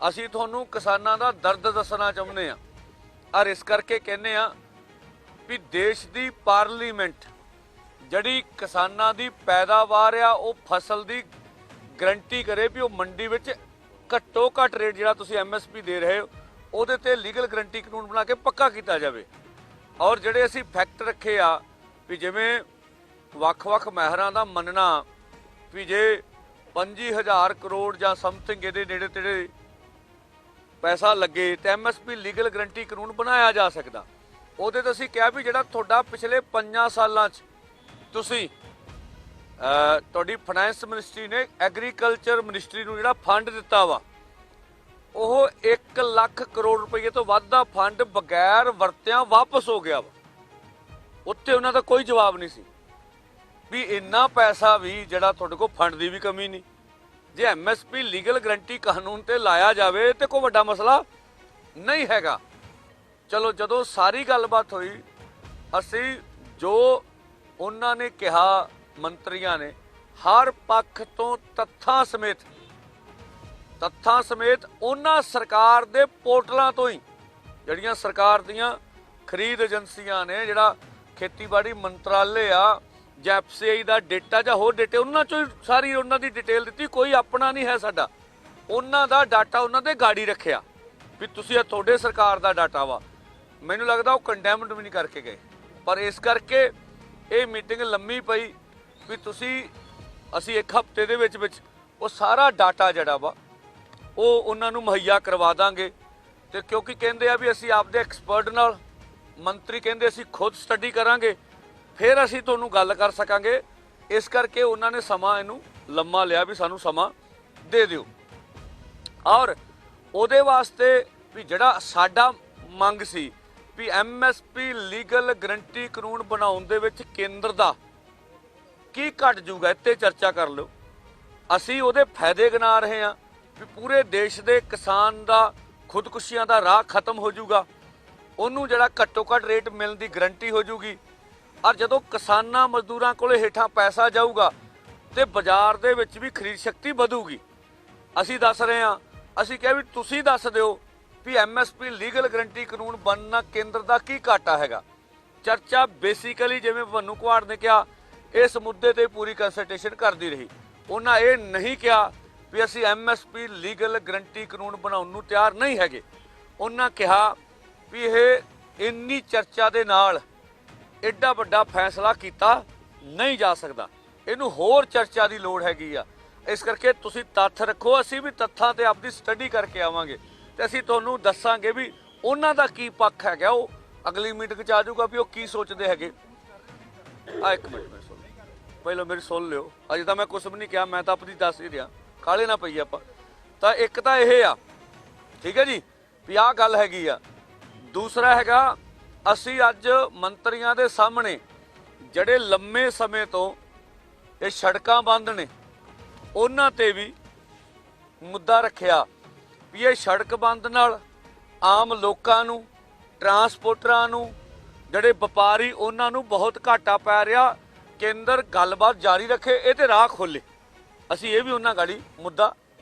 ਅਸੀਂ ਤੁਹਾਨੂੰ ਕਿਸਾਨਾਂ ਦਾ ਦਰਦ ਦੱਸਣਾ ਚਾਹੁੰਦੇ ਆ ਔਰ ਇਸ ਕਰਕੇ ਕਹਿੰਦੇ ਆ ਵੀ ਦੇਸ਼ ਦੀ ਪਾਰਲੀਮੈਂਟ ਜਿਹੜੀ ਕਿਸਾਨਾਂ ਦੀ ਪੈਦਾਵਾਰ ਆ, ਉਹ ਫਸਲ ਦੀ ਗਰੰਟੀ ਕਰੇ ਵੀ ਉਹ ਮੰਡੀ ਵਿੱਚ ਘੱਟੋ ਘੱਟ ਰੇਟ ਜਿਹੜਾ ਤੁਸੀਂ ਐਮਐਸਪੀ ਦੇ ਰਹੇ ਹੋ ਉਹਦੇ ਤੇ ਲੀਗਲ ਗਰੰਟੀ ਕਾਨੂੰਨ ਬਣਾ ਕੇ ਪੱਕਾ ਕੀਤਾ ਜਾਵੇ। ਔਰ ਜਿਹੜੇ ਅਸੀਂ ਫੈਕਟ ਰੱਖੇ ਆ, ਵੀ ਜਿਵੇਂ ਵੱਖ-ਵੱਖ ਮਹਿਰਾਂ ਦਾ ਮੰਨਣਾ, ਵੀ ਜੇ 25000 ਕਰੋੜ ਜਾਂ ਸਮਥਿੰਗ ਇਹਦੇ ਨੇੜੇ ਤੇੜੇ ਪੈਸਾ ਲੱਗੇ, ਤੇ ਐਮਐਸਪੀ ਲੀਗਲ ਗਰੰਟੀ ਕਾਨੂੰਨ ਬਣਾਇਆ ਜਾ ਸਕਦਾ। ਉਹਦੇ ਤੇ ਅਸੀਂ ਕਿਹਾ ਵੀ ਜਿਹੜਾ ਤੁਹਾਡਾ ਪਿਛਲੇ 5 ਸਾਲਾਂ 'ਚ ਤੁਸੀਂ ਤੁਹਾਡੀ ਫਾਈਨੈਂਸ ਮਿਨਿਸਟਰੀ ਨੇ ਐਗਰੀਕਲਚਰ ਮਿਨਿਸਟਰੀ ਨੂੰ ਜਿਹੜਾ ਫੰਡ ਦਿੱਤਾ ਵਾ ਉਹ 1 ਲੱਖ ਕਰੋੜ ਰੁਪਏ ਤੋਂ ਵੱਧ ਦਾ ਫੰਡ ਬਗੈਰ ਵਰਤਿਆਂ ਵਾਪਸ ਹੋ ਗਿਆ ਵਾ। ਉੱਤੇ ਉਹਨਾਂ ਦਾ ਕੋਈ ਜਵਾਬ ਨਹੀਂ ਸੀ। ਵੀ ਇੰਨਾ ਪੈਸਾ ਵੀ ਜਿਹੜਾ ਤੁਹਾਡੇ ਕੋਲ ਫੰਡ ਦੀ ਵੀ ਕਮੀ ਨਹੀਂ। ਜੇ ਐਮਐਸਪੀ ਲੀਗਲ ਗਰੰਟੀ ਕਾਨੂੰਨ ਤੇ ਲਾਇਆ ਜਾਵੇ ਤੇ ਕੋਈ ਵੱਡਾ ਮਸਲਾ ਨਹੀਂ ਹੈਗਾ। ਚਲੋ, ਜਦੋਂ ਸਾਰੀ ਗੱਲਬਾਤ ਹੋਈ, ਅਸੀਂ ਜੋ ਉਹਨਾਂ ਨੇ ਕਿਹਾ ਮੰਤਰੀਆਂ ਨੇ, ਹਰ ਪੱਖ ਤੋਂ ਤੱਥਾਂ ਸਮੇਤ ਤੱਥਾਂ ਸਮੇਤ ਉਹਨਾਂ ਸਰਕਾਰ ਦੇ ਪੋਰਟਲਾਂ ਤੋਂ ਹੀ ਜਿਹੜੀਆਂ ਸਰਕਾਰ ਦੀਆਂ ਖਰੀਦ ਏਜੰਸੀਆਂ ਨੇ, ਜਿਹੜਾ ਖੇਤੀਬਾੜੀ ਮੰਤਰਾਲੇ ਆ, ਜਾਂ ਐਫਸੀਆਈ ਦਾ ਡਾਟਾ ਜਾਂ ਹੋਰ ਡਾਟੇ, ਉਹਨਾਂ ਚੋਂ ਹੀ ਸਾਰੀ ਉਹਨਾਂ ਦੀ ਡਿਟੇਲ ਦਿੱਤੀ, ਕੋਈ ਆਪਣਾ ਨਹੀਂ ਹੈ ਸਾਡਾ। ਉਹਨਾਂ ਦਾ ਡਾਟਾ ਉਹਨਾਂ ਦੇ ਗਾੜੀ ਰੱਖਿਆ, ਵੀ ਤੁਸੀਂ ਇਹ ਤੁਹਾਡੇ ਸਰਕਾਰ ਦਾ ਡਾਟਾ ਵਾ। ਮੈਨੂੰ ਲੱਗਦਾ ਉਹ ਕੰਡੈਮਡ ਵੀ ਨਹੀਂ ਕਰਕੇ ਗਏ। ਪਰ ਇਸ ਕਰਕੇ ਇਹ ਮੀਟਿੰਗ ਲੰਮੀ ਪਈ, ਵੀ ਤੁਸੀਂ, ਅਸੀਂ ਇੱਕ ਹਫ਼ਤੇ ਦੇ ਵਿੱਚ ਵਿੱਚ ਉਹ ਸਾਰਾ ਡਾਟਾ ਜਿਹੜਾ ਵਾ ਉਹ ਉਹਨਾਂ ਨੂੰ ਮੁਹੱਈਆ ਕਰਵਾ ਦਾਂਗੇ। ਤੇ ਕਿਉਂਕਿ ਕਹਿੰਦੇ ਆ ਵੀ ਅਸੀਂ ਆਪਦੇ ਐਕਸਪਰਟ ਨਾਲ ਮੰਤਰੀ ਕਹਿੰਦੇ ਅਸੀਂ ਖੁਦ ਸਟੱਡੀ ਕਰਾਂਗੇ, ਫਿਰ ਅਸੀਂ ਤੁਹਾਨੂੰ ਗੱਲ ਕਰ ਸਕਾਂਗੇ। ਇਸ ਕਰਕੇ ਉਹਨਾਂ ਨੇ ਸਮਾਂ ਇਹਨੂੰ ਲੰਮਾ ਲਿਆ ਵੀ ਸਾਨੂੰ ਸਮਾਂ ਦੇ ਦਿਓ। ਔਰ ਉਹਦੇ ਵਾਸਤੇ ਵੀ ਜਿਹੜਾ ਸਾਡਾ ਮੰਗ ਸੀ ਵੀ ਐਮਐਸਪੀ ਲੀਗਲ ਗਰੰਟੀ ਕਾਨੂੰਨ ਬਣਾਉਣ ਦੇ ਵਿੱਚ ਕੇਂਦਰ ਦਾ ਕੀ ਘਟ ਜੂਗਾ, ਇੱਥੇ ਚਰਚਾ ਕਰ ਲਓ। ਅਸੀਂ ਉਹਦੇ ਫਾਇਦੇ ਗਿਣਾ ਰਹੇ ਹਾਂ। ਵੀ ਪੂਰੇ ਦੇਸ਼ ਦੇ ਕਿਸਾਨ ਦਾ ਖੁਦਕੁਸ਼ੀਆਂ ਦਾ ਰਾਹ ਖਤਮ ਹੋ ਜਾਊਗਾ। ਉਹਨੂੰ ਜਿਹੜਾ ਘੱਟੋ ਘੱਟ ਰੇਟ ਮਿਲਣ ਦੀ ਗਰੰਟੀ ਹੋ ਜਾਊਗੀ। ਔਰ ਜਦੋਂ ਕਿਸਾਨਾਂ ਮਜ਼ਦੂਰਾਂ ਕੋਲੇ ਹੇਠਾਂ ਪੈਸਾ ਜਾਊਗਾ, ਤੇ ਬਾਜ਼ਾਰ ਦੇ ਵਿੱਚ ਵੀ ਖਰੀਦ ਸ਼ਕਤੀ ਵਧੂਗੀ। ਅਸੀਂ ਦੱਸ ਰਹੇ ਹਾਂ, ਅਸੀਂ ਕਿਹਾ ਵੀ ਤੁਸੀਂ ਦੱਸ ਦਿਓ ਵੀ ਐਮਐਸਪੀ ਲੀਗਲ ਗਰੰਟੀ ਕਾਨੂੰਨ ਬਣਨਾ ਕੇਂਦਰ ਦਾ ਕੀ ਘਾਟਾ ਹੈਗਾ। ਚਰਚਾ ਬੇਸਿਕਲੀ ਜਿਵੇਂ ਭਵਨੂ ਕੁਮਾਰ ਨੇ ਕਿਹਾ, ਇਸ ਮੁੱਦੇ ਤੇ ਪੂਰੀ ਕੰਸਲਟੇਸ਼ਨ ਕਰਦੀ ਰਹੀ। ਉਹਨਾਂ ਇਹ ਨਹੀਂ ਕਿਹਾ ਵੀ ਅਸੀਂ ਐਮਐਸਪੀ ਲੀਗਲ ਗਰੰਟੀ ਕਾਨੂੰਨ ਬਣਾਉਣ ਨੂੰ ਤਿਆਰ ਨਹੀਂ ਹੈਗੇ। ਉਹਨਾਂ ਕਿਹਾ ਵੀ ਇਹ ਇੰਨੀ ਚਰਚਾ ਦੇ ਨਾਲ ਐਡਾ ਵੱਡਾ ਫੈਸਲਾ ਕੀਤਾ ਨਹੀਂ ਜਾ ਸਕਦਾ। ਇਹਨੂੰ ਹੋਰ ਚਰਚਾ ਦੀ ਲੋੜ ਹੈਗੀ ਆ। ਇਸ ਕਰਕੇ ਤੁਸੀਂ ਤੱਥ ਰੱਖੋ, ਅਸੀਂ ਵੀ ਤੱਥਾਂ ਤੇ ਆਪਦੀ ਸਟੱਡੀ ਕਰਕੇ ਆਵਾਂਗੇ। ਤੇ ਅਸੀਂ ਤੁਹਾਨੂੰ ਦੱਸਾਂਗੇ ਵੀ ਉਹਨਾਂ ਦਾ ਕੀ ਪੱਖ ਹੈਗਾ, ਉਹ ਅਗਲੀ ਮੀਟਿੰਗ ਚ ਆ ਜਾਊਗਾ ਵੀ ਉਹ ਕੀ ਸੋਚਦੇ ਹੈਗੇ। ਆ ਇੱਕ ਮਿੰਟ ਮੈਂ ਪਹਿਲਾਂ ਮੇਰੀ ਸੁਣ ਲਿਓ। ਅਜੇ ਤਾਂ ਮੈਂ ਕੁਝ ਵੀ ਨਹੀਂ ਕਿਹਾ, ਮੈਂ ਤਾਂ ਆਪਣੀ ਦੱਸ ਹੀ ਰਿਹਾ। ਕਾਲੇ ਨਾ ਪਈ ਆਪਾਂ। ਤਾਂ ਇੱਕ ਤਾਂ ਇਹ ਆ, ਠੀਕ ਹੈ ਜੀ, ਵੀ ਆਹ ਗੱਲ ਹੈਗੀ ਆ। ਦੂਸਰਾ ਹੈਗਾ, ਅਸੀਂ ਅੱਜ ਮੰਤਰੀਆਂ ਦੇ ਸਾਹਮਣੇ ਜਿਹੜੇ ਲੰਮੇ ਸਮੇਂ ਤੋਂ ਇਹ ਸੜਕਾਂ ਬੰਦ ਨੇ, ਉਹਨਾਂ ਤੇ ਵੀ ਮੁੱਦਾ ਰੱਖਿਆ ਵੀ ਇਹ ਸੜਕ ਬੰਦ ਨਾਲ ਆਮ ਲੋਕਾਂ ਨੂੰ, ਟਰਾਂਸਪੋਰਟਰਾਂ ਨੂੰ, ਜਿਹੜੇ ਵਪਾਰੀ ਉਹਨਾਂ ਨੂੰ ਬਹੁਤ ਘਾਟਾ ਪੈ ਰਿਹਾ, ਕੇਂਦਰ ਗੱਲਬਾਤ ਜਾਰੀ ਰੱਖੇ, ਇਹ ਤੇ ਰਾਹ ਖੋਲੇ ਅਸੀਂ ਇਹ ਵੀ ਉਹਨਾਂ ਗਾੜੀ ਮੁੱਦਾ